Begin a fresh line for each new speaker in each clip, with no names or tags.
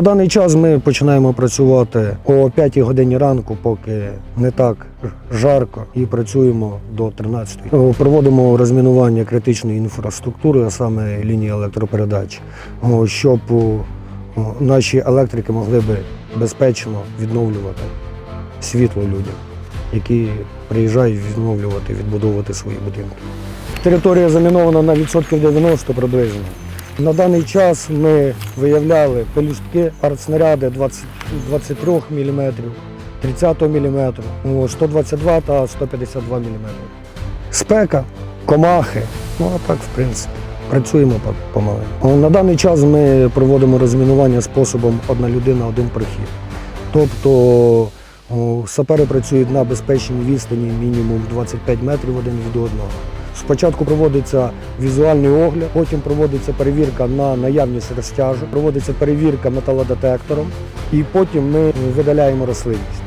На даний час ми починаємо працювати о 5 годині ранку, поки не так жарко, і працюємо до 13. О, Проводимо розмінування критичної інфраструктури, а саме лінії електропередач, щоб наші електрики могли би безпечно відновлювати світло людям, які приїжджають відновлювати, відбудовувати свої будинки. Територія замінована на відсотків 90 приблизно. На даний час ми виявляли пелюстки, артснаряди 20, 23 мм, 30 мм, 122 та 152 мм. Спека, комахи, ну а так, в принципі, працюємо по- помаленьку. На даний час ми проводимо розмінування способом одна людина, один прохід. Тобто сапери працюють на безпечній відстані мінімум 25 метрів один від одного. Спочатку проводиться візуальний огляд, потім проводиться перевірка на наявність розтяжу, проводиться перевірка металодетектором, і потім ми видаляємо рослинність.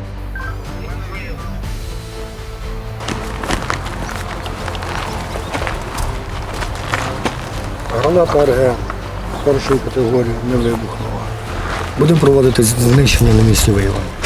Граната РГ першої категорії не вибухнула. Будемо проводити знищення на місці виявлення.